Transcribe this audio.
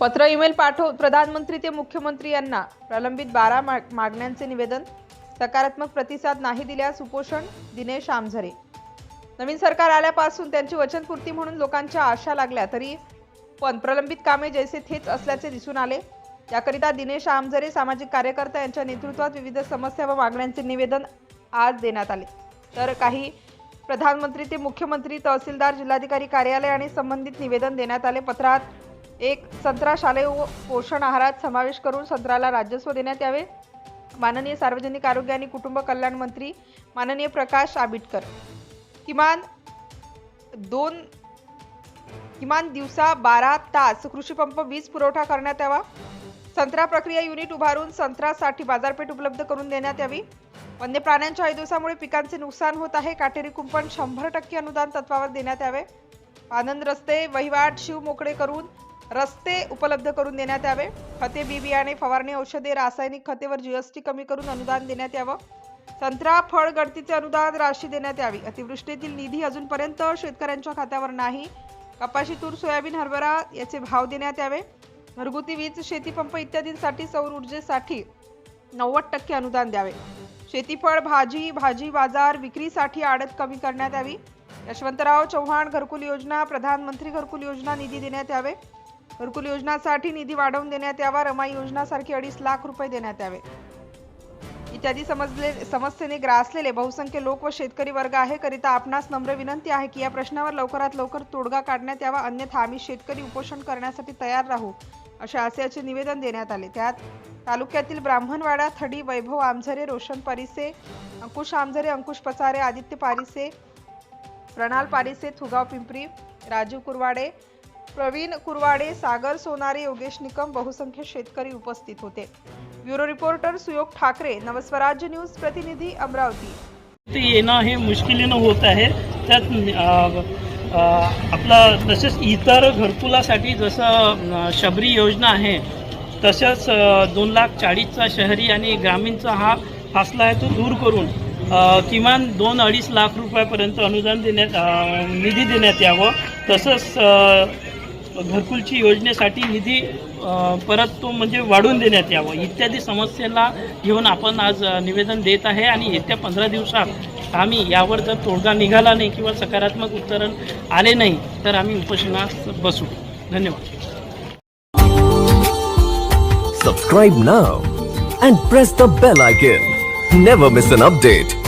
पत्र ईमेल पाठव. प्रधानमंत्री ते मुख्यमंत्री यांना प्रलंबित बारा माग मागण्यांचे निवेदन. सकारात्मक प्रतिसाद नाही दिल्यास उपोषण दिनेश आमझरे. नवीन सरकार आल्यापासून त्यांची वचनपूर्ती म्हणून लोकांच्या आशा लागल्या तरी पण प्रलंबित कामे जैसे थेच असल्याचे दिसून आले. याकरिता दिनेश आमझरे सामाजिक कार्यकर्ता यांच्या नेतृत्वात विविध समस्या व मागण्यांचे निवेदन आज देण्यात आले. तर काही प्रधानमंत्री ते मुख्यमंत्री तहसीलदार जिल्हाधिकारी कार्यालय आणि संबंधित निवेदन देण्यात आले. पत्रात एक संत्रा शालेय व पोषण आहारात समावेश करून संत्राला राजस्व देण्यात यावे. माननीय सार्वजनिक आरोग्य आणि कुटुंब कल्याण मंत्री माननीय प्रकाश आबिटकर. किमान दोन किमान दिवसा बारा तास कृषीपंप वीज पुरवठा करण्यात यावा. संत्रा प्रक्रिया युनिट उभारून संत्र्यासाठी बाजारपेठ उपलब्ध करून देण्यात यावी. वन्य प्राण्यांच्या ऐदोसामुळे पिकांचे नुकसान होत आहे. काटेरी कुंपण शंभर टक्के अनुदान तत्वावर देण्यात यावे. आनंद रस्ते वहिवाट शिव मोकळे करून रस्ते उपलब्ध करून देण्यात यावे. खते बी बियाणे फवारणी औषधे रासायनिक खतेवर जीएसटी कमी करून अनुदान देण्यात यावं. संत्रा फळ गळतीचे अनुदान राशी देण्यात यावी. अतिवृष्टीतील निधी अजूनपर्यंत शेतकऱ्यांच्या खात्यावर नाही. कपाशी तूर सोयाबीन हरभरा याचे भाव देण्यात यावे. घरगुती वीज शेतीपंप इत्यादींसाठी सौर ऊर्जेसाठी नव्वद टक्के अनुदान द्यावे. शेतीफळ भाजी भाजी बाजार विक्रीसाठी आडत कमी करण्यात यावी. यशवंतराव चव्हाण घरकुल योजना प्रधानमंत्री घरकुल योजना निधी देण्यात यावे. घरकुल योजनासाठी निधी वाढवून देण्यात यावा. रमाई योजनासारखी अडीच लाख रुपये देण्यात यावे. इत्यादी समजले समस्येने ग्रासलेले बहुसंख्य लोक व शेतकरी वर्ग आहे. करिता आपणास नम्र विनंती आहे की या प्रश्नावर लवकरात लवकर तोडगा काढण्यात यावा. अन्यथा आम्ही शेतकरी उपोषण करण्यासाठी तयार राहू असे आशयाचे निवेदन देण्यात आले. त्यात तालुक्यातील ब्राह्मणवाडा थडी वैभव आमझरे रोशन परिसे अंकुश आमझरे अंकुश पसारे आदित्य पारिसे प्रणाल पारिसे थुगाव पिंपरी राजीव कुरवाडे प्रवीण कुरवाडे सागर सोनारे योगेश निकम बहुसंख्य शेतकरी उपस्थित होते. Bureau reporter Suyog Thakre Navswarajya news प्रतिनिधी अमरावती. ते येणं हे मुश्किलीनं होत आहे. त्यात आपलं आपला तसेच इतर घरकुलासाठी जसं शबरी योजना आहे तसंच दोन लाख चाळीसचा शहरी आणि ग्रामीणचा हा फासला आहे तो दूर करून किमान दोन अडीच लाख रुपयापर्यंत अनुदान देण्यात निधी देण्यात यावं. तसंच घरकुलची योजनेसाठी निधी परत तो म्हणजे वाढवून देण्यात यावं इत्यादी समस्येला घेऊन आपण आज निवेदन देत आहे आणि येत्या पंधरा दिवसात आम्ही यावर जर तोडगा निघाला नाही किंवा सकारात्मक उत्तर आले नाही तर आम्ही उपोषणास बसू धन्यवाद Subscribe now and press the bell icon. Never miss an update.